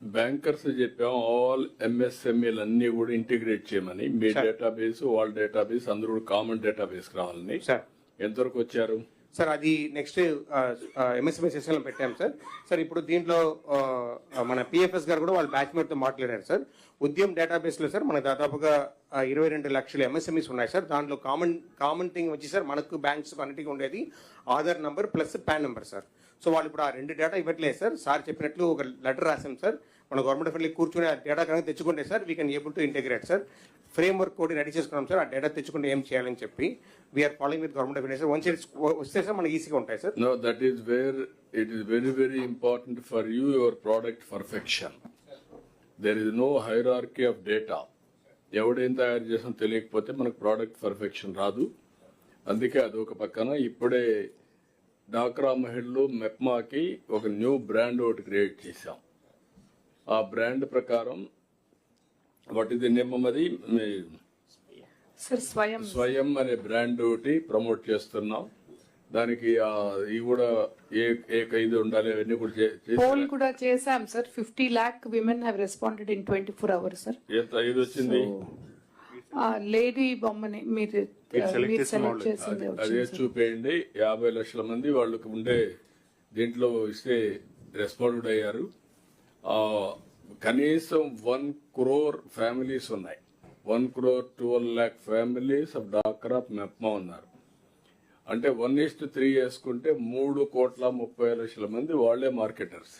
Bankers చెప్పాం all ఎంఎస్ఎంఈలు అన్ని కూడా ఇంటిగ్రేట్ చేయమని. మీ. డేటాబేస్ వాళ్ళ డేటాబేస్ అందరూ కూడా కామన్ డేటాబేస్ రావాలని. సార్ ఎంతవరకు వచ్చారు? సార్ అది నెక్స్ట్ ఎంఎస్ఎంఏ సెషన్లో పెట్టాం సార్ సార్ ఇప్పుడు దీంట్లో మన పిఎఫ్ఎస్ గారు కూడా వాళ్ళ బ్యాచ్మేట్తో మాట్లాడారు సార్ ఉద్యమ్ డేటాబేస్లో సార్ మనకు దాదాపుగా ఇరవై రెండు లక్షల ఎంఎస్ఎంఈస్ ఉన్నాయి సార్ దాంట్లో కామన్ కామన్ థింగ్ వచ్చి సార్ మనకు బ్యాంక్స్ అన్నిటికీ ఉండేది Aadhaar number plus PAN number sir so వాళ్ళు ఇప్పుడు ఆ రెండు డేటా ఇవ్వట్లేదు సార్. సార్ చెప్పినట్లు ఒక లెటర్ రాసాం సార్. మన గవర్నమెంట్ ఆఫ్ కూర్చొని ఆ డేటా కనుక తెచ్చుకుంటే sir we can able to integrate sir. Framework కూడా రెడీ చేసుకున్నాం సార్. ఆ డేటా తెచ్చుకుంటే ఏం చేయాలని చెప్పి we are following with government of India sir. Once it's వస్తే సార్ మనకి ఈజీగా ఉంటాయి sir. No that is where it is very very important for you your product perfection there is no hierarchy of data ఎవడేం తయారు చేసినా తెలియకపోతే మనకు product perfection రాదు. అందుకే అదొక పక్కన ఇప్పుడే డాక్రా మహిళలు మెప్మాకి ఒక న్యూ బ్రాండ్ ఒకటి క్రియేట్ చేశాం. ఆ బ్రాండ్ ప్రకారం వాటి నిమ్మది సార్ స్వయం. స్వయం అనే బ్రాండ్ ఒకటి ప్రమోట్ చేస్తున్నాం. దానికి ఆ, ఇవి కూడా ఏ ఏ ఖైదు ఉండాలి అవన్నీ కూడా చేసి- పోల్ కూడా చేశాం sir fifty lakh women have responded in twenty four hours sir ఎంత ఇది వచ్చింది లేడీ బొమ్మని మీరు సెలెక్ట్ చేసింది అదే. చూపేయండి. యాభై లక్షల మంది వాళ్ళకి ఉండే దీంట్లో ఇస్తే రెస్పాండ్ అయ్యారు. కనీసం వన్ క్రోర్ ఫ్యామిలీస్ ఉన్నాయి. One crore twelve lakh families of డాక్రా MEPMA ఉన్నారు. అంటే వన్ ఇస్ట్ త్రీ వేసుకుంటే మూడు కోట్ల ముప్పై లక్షల మంది వాళ్ళే మార్కెటర్స్.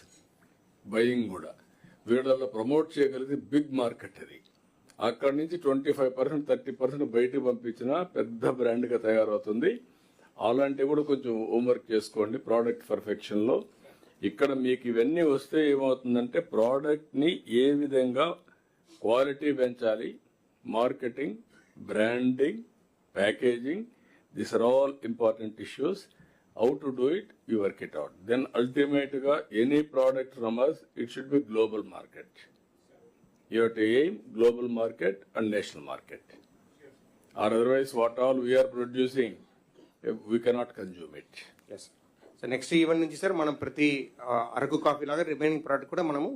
బయింగ్ కూడా. వీళ్ళలో ప్రమోట్ చేయగలిగితే బిగ్ మార్కెట్ అది. అక్కడ నుంచి twenty five percent thirty percent బయటకు పంపించినా పెద్ద బ్రాండ్గా తయారవుతుంది. అలాంటివి కూడా కొంచెం హోంవర్క్ చేసుకోండి ప్రోడక్ట్ పర్ఫెక్షన్లో. ఇక్కడ మీకు ఇవన్నీ వస్తే ఏమవుతుందంటే ప్రోడక్ట్ని ఏ విధంగా క్వాలిటీ పెంచాలి marketing branding packaging this are all important issues how to do it you work it out then అల్టిమేట్గా any product from us it should be global market. You have to aim global market and national market. Or otherwise, what all we are producing, we cannot consume it. So next event నుంచి sir మనం ప్రతి Araku coffee లాగా remaining product కూడా మనము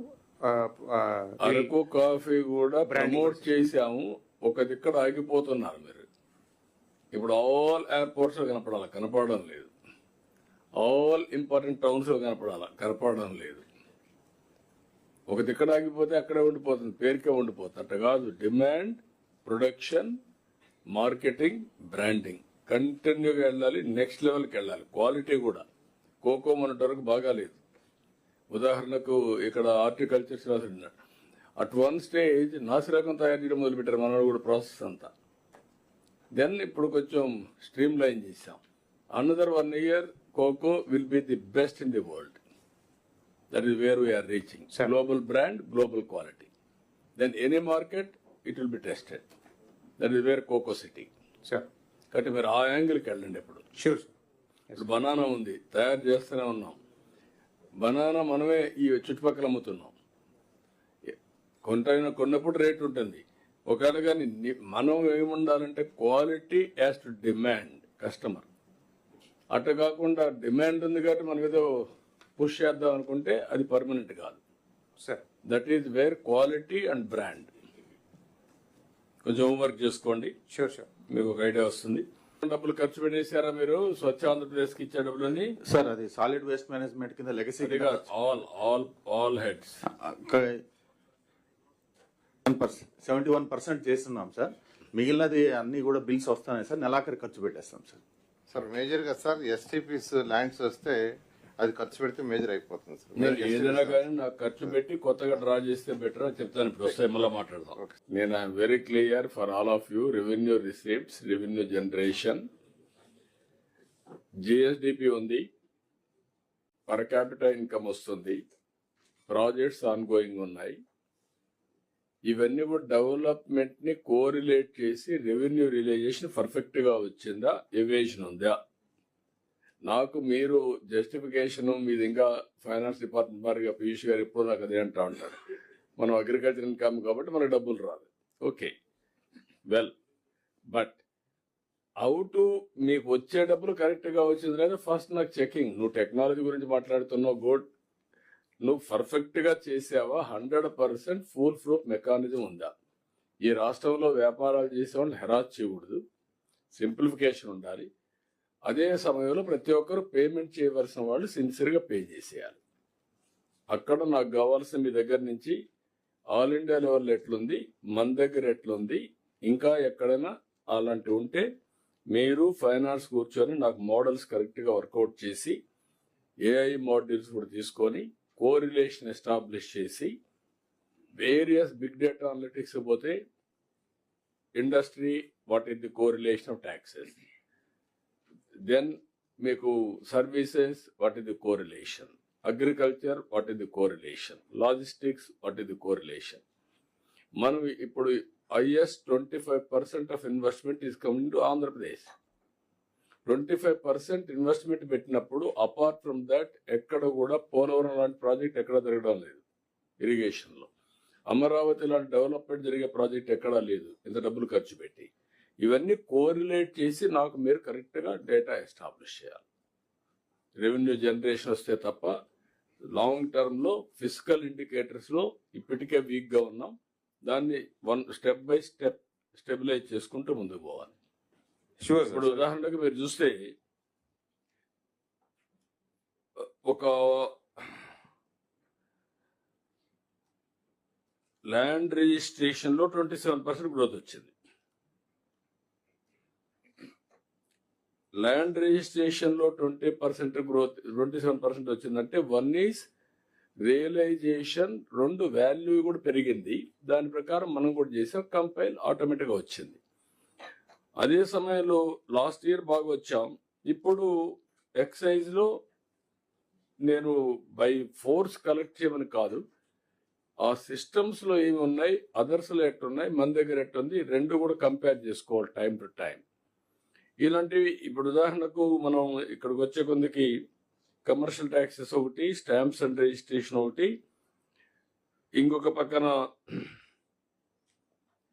Araku coffee కూడా promote చేశాము. ఒక దిక్కడ ఆగిపోతున్నారు మీరు. ఇప్పుడు ఆల్ ఎయిర్పోర్ట్స్ కనపడాలి? కనపడడం లేదు. ఆల్ ఇంపార్టెంట్ టౌన్స్లో కనపడాలి? కనపడడం లేదు. ఒక దిక్కడ ఆగిపోతే అక్కడే ఉండిపోతుంది పేరుకే ఉండిపోతుంది. అట్ట కాదు. Demand production marketing branding. కంటిన్యూగా వెళ్ళాలి నెక్స్ట్ లెవెల్కి వెళ్ళాలి. క్వాలిటీ కూడా. కోకో మొన్నటి వరకు బాగాలేదు ఉదాహరణకు ఇక్కడ హార్టికల్చర్ ఉన్నాడు అట్ వన్ స్టేజ్ నాసిరకం తయారు చేయడం మొదలుపెట్టారు మన కూడా ప్రాసెస్ అంతా. దెన్ ఇప్పుడు కొంచెం స్ట్రీమ్ లైన్ చేసాం another one year cocoa will be the best in the world that is where we are reaching global brand global quality then any market it will be tested that is where cocoa city sir కాబట్టి మీరు ఆ యాంగిల్కి వెళ్ళండి ఇప్పుడు. Sure ఇప్పుడు banana ఉంది తయారు చేస్తూనే ఉన్నాం. బనానా మనమే ఈ చుట్టుపక్కల అమ్ముతున్నాం. కొంట కొన్నప్పుడు రేట్ ఉంటుంది. ఒకవేళ కానీ మనం ఏముండాలంటే quality as to demand customer అట్లా కాకుండా డిమాండ్ ఉంది కాబట్టి మనం ఏదో పుష్ చేద్దాం అనుకుంటే అది పర్మనెంట్ కాదు. Sir. That is where quality and brand కొంచెం హోంవర్క్ చేసుకోండి. షూర్ షూర్ మీకు ఒక ఐడియా వస్తుంది. డబ్బులు ఖర్చు పెట్టేశారా మీరు? స్వచ్ఛ ఆంధ్రప్రదేశ్కి ఇచ్చే డబ్బులని సార్ అది సాలిడ్ వేస్ట్ మేనేజ్మెంట్ కింద legacy all all all heads seventy one percent చేస్తున్నాం సార్. మిగిలినది అన్ని కూడా బిల్స్ వస్తున్నాయి సార్. నెలాఖరు ఖర్చు పెట్టేస్తాం సార్. సార్ మేజర్గా సార్ ఎస్టీపీస్ ల్యాండ్స్ వస్తే అది ఖర్చు పెడితే మేజర్ అయిపోతుంది సార్. నేను ఏదైనా కానీ నాకు ఖర్చు పెట్టి కొత్తగా డ్రా చేస్తే బెటర్ అని చెప్తాను ఇప్పుడు. వస్తాయి మళ్ళీ మాట్లాడదాం. నేను I'm very clear for all of you revenue receipts revenue generation. GSDP ఉంది. పర్ క్యాపిటల్ ఇన్కమ్ వస్తుంది. ప్రాజెక్ట్స్ ఆన్ గోయింగ్ ఉన్నాయి. ఇవన్నీ కూడా డెవలప్మెంట్ని కోరిలేట్ చేసి రెవెన్యూ రిలైజేషన్ పర్ఫెక్ట్గా వచ్చిందా? ఎవేషన్ ఉందా? నాకు మీరు జస్టిఫికేషన్ మీది ఇంకా ఫైనాన్స్ డిపార్ట్మెంట్ వారిగా పీయూష్ గారు ఎప్పుడు నాకు అదే అంటా ఉంటారు. మనం అగ్రికల్చర్ ఇన్కమ్ కాబట్టి మనకు డబ్బులు రాదు. ఓకే. వెల్ బట్ అవుట్ మీకు వచ్చే డబ్బులు కరెక్ట్గా వచ్చింది లేదా ఫస్ట్ నాకు చెకింగ్ నువ్వు టెక్నాలజీ గురించి మాట్లాడుతున్నావు గుడ్ నువ్వు పర్ఫెక్ట్గా చేసావా hundred percent full proof mechanism ఉందా? ఈ రాష్ట్రంలో వ్యాపారాలు చేసే వాళ్ళని హెరాస్ చేయకూడదు. సింప్లిఫికేషన్ ఉండాలి. అదే సమయంలో ప్రతి ఒక్కరు పేమెంట్ చేయవలసిన వాళ్ళు సిన్సియర్గా పే చేసేయాలి. అక్కడ నాకు కావాల్సిన మీ దగ్గర నుంచి ఆల్ ఇండియా లెవెల్ ఎట్లుంది మన దగ్గర ఎట్లుంది ఇంకా ఎక్కడైనా అలాంటివి ఉంటే మీరు ఫైనాన్స్ కూర్చొని నాకు మోడల్స్ కరెక్ట్గా వర్కౌట్ చేసి ఏఐ మోడల్స్ కూడా తీసుకొని కోరిలేషన్ ఎస్టాబ్లిష్ చేసి వేరియస్ బిగ్ డేటా అనలిటిక్స్ పోతే industry what is the correlation of taxes then మీకు services what is the correlation agriculture what is the correlation logistics what is the correlation మనం ఇప్పుడు is twenty five percent of investment is coming to Andhra Pradesh twenty five percent investment పెట్టినప్పుడు apart from that ఎక్కడ కూడా పోలవరం లాంటి project ఎక్కడ జరగడం లేదు. ఇరిగేషన్లో అమరావతి లాంటి డెవలప్మెంట్ జరిగే ప్రాజెక్ట్ ఎక్కడా లేదు. ఇంత డబ్బులు ఖర్చు పెట్టి. ఇవన్నీ కోరిలేట్ చేసి నాకు మీరు కరెక్ట్గా డేటా ఎస్టాబ్లిష్ చేయాలి. రెవెన్యూ జనరేషన్ వస్తే తప్ప లాంగ్ టర్మ్లో ఫిజికల్ ఇండికేటర్స్లో ఇప్పటికే వీక్గా ఉన్నాం. దాన్ని one step by step stabilise చేసుకుంటూ ముందుకు పోవాలి. ఇప్పుడు ఉదాహరణకు మీరు చూస్తే ఒక ల్యాండ్ రిజిస్ట్రేషన్లో ట్వంటీ సెవెన్ పర్సెంట్ గ్రోత్ వచ్చింది. Land రిజిస్ట్రేషన్లో twenty percent growth twenty seven percent వచ్చిందంటే వన్ ఈస్ రియలైజేషన్ రెండు వాల్యూ కూడా పెరిగింది. దాని ప్రకారం మనం కూడా చేసాం కంపైల్ ఆటోమేటిక్గా వచ్చింది. అదే సమయంలో లాస్ట్ ఇయర్ బాగా వచ్చాం. ఇప్పుడు ఎక్సైజ్లో నేను బై ఫోర్స్ కలెక్ట్ చేయమని కాదు ఆ సిస్టమ్స్లో ఏమి ఉన్నాయి అదర్స్లో ఎట్టున్నాయి మన దగ్గర ఎట్టుంది రెండు కూడా కంపేర్ చేసుకోవాలి టైం టు టైం. ఇలాంటివి ఇప్పుడు ఉదాహరణకు మనం ఇక్కడికి వచ్చే కొందికి కమర్షియల్ ట్యాక్సెస్ ఒకటి స్టాంప్స్ అండ్ రిజిస్ట్రేషన్ ఒకటి. ఇంకొక పక్కన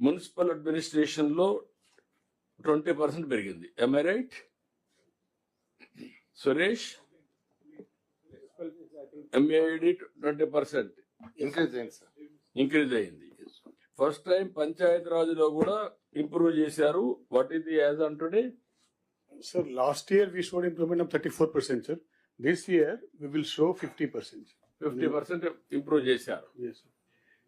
మున్సిపల్ అడ్మినిస్ట్రేషన్లో ట్వంటీ పర్సెంట్ పెరిగింది. Am I right Suresh? MAD twenty percent increase అయింది సార్ ఇంక్రీజ్ అయింది. ఫస్ట్ టైం పంచాయత్ రాజులో కూడా ఇంప్రూవ్ చేశారు. What is the as on today Sir, last year we showed improvement of thirty-four percent, sir. This year we will show fifty percent. Fifty percent improve చేశారు. Yes, sir.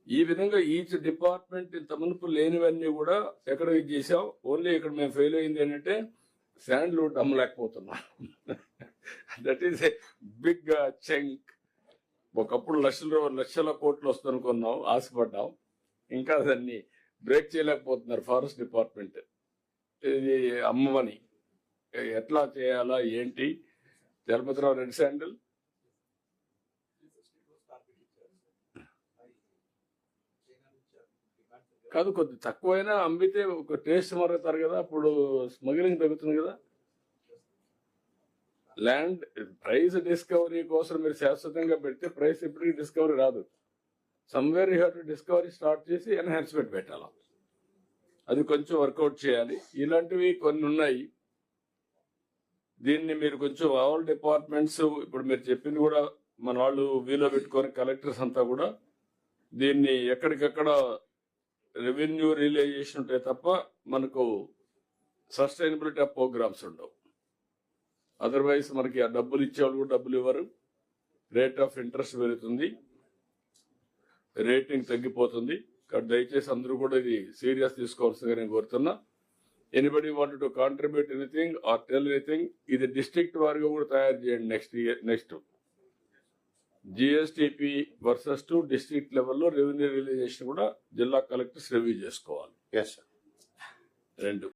ఈ విధంగా each department ఇంత మునుపు లేనివన్నీ కూడా ఎక్కడ ఇది చేసాం ఓన్లీ ఇక్కడ మేము ఫెయిల్ అయింది ఏంటంటే sand loot అమ్మలేకపోతున్నాం that is a big chunk ఒకప్పుడు లక్షల లక్షల కోట్లు వస్తుందనుకున్నాం ఆశపడ్డాం. ఇంకా దాన్ని బ్రేక్ చేయలేకపోతున్నారు ఫారెస్ట్ డిపార్ట్మెంట్ ఇది అమ్మమని ఎట్లా చేయాలా ఏంటి? Chalapathirao red sandal. కాదు కొద్ది తక్కువైనా అమ్మితే ఒక టేస్ట్ మరుగుతారు కదా అప్పుడు స్మగ్లింగ్ తగ్గుతుంది కదా. ల్యాండ్ ప్రైస్ డిస్కవరీ కోసం మీరు శాశ్వతంగా పెడితే ప్రైస్ ఎప్పటికీ డిస్కవరీ రాదు. Somewhere you have to discovery start చేసి ఎన్హాన్స్మెంట్ పెట్టాలి. అది కొంచెం వర్కౌట్ చేయాలి. ఇలాంటివి కొన్ని ఉన్నాయి. దీన్ని మీరు కొంచెం ఆల్ డిపార్ట్మెంట్స్ ఇప్పుడు మీరు చెప్పింది కూడా మన వాళ్ళు వీలో పెట్టుకొని కలెక్టర్స్ అంతా కూడా దీన్ని ఎక్కడికక్కడ రెవెన్యూ రియలైజేషన్ ఉంటే తప్ప మనకు సస్టైనబిలిటీ ఆఫ్ ప్రోగ్రామ్స్ ఉండవు. అదర్వైజ్ మనకి ఆ డబ్బులు ఇచ్చేవాళ్ళు కూడా డబ్బులు ఇవ్వరు. రేట్ ఆఫ్ ఇంట్రెస్ట్ పెరుగుతుంది. రేటింగ్ తగ్గిపోతుంది. కాబట్టి దయచేసి అందరూ కూడా ఇది సీరియస్ తీసుకోవాల్సిందిగా నేను కోరుతున్నా. Anybody want to contribute anything or tell anything ఇది డిస్ట్రిక్ట్ వారిగా కూడా తయారు చేయండి next year next GSTP versus to district లెవెల్లో రెవెన్యూ రియలైజేషన్ కూడా జిల్లా కలెక్టర్స్ రివ్యూ చేసుకోవాలి. రెండు.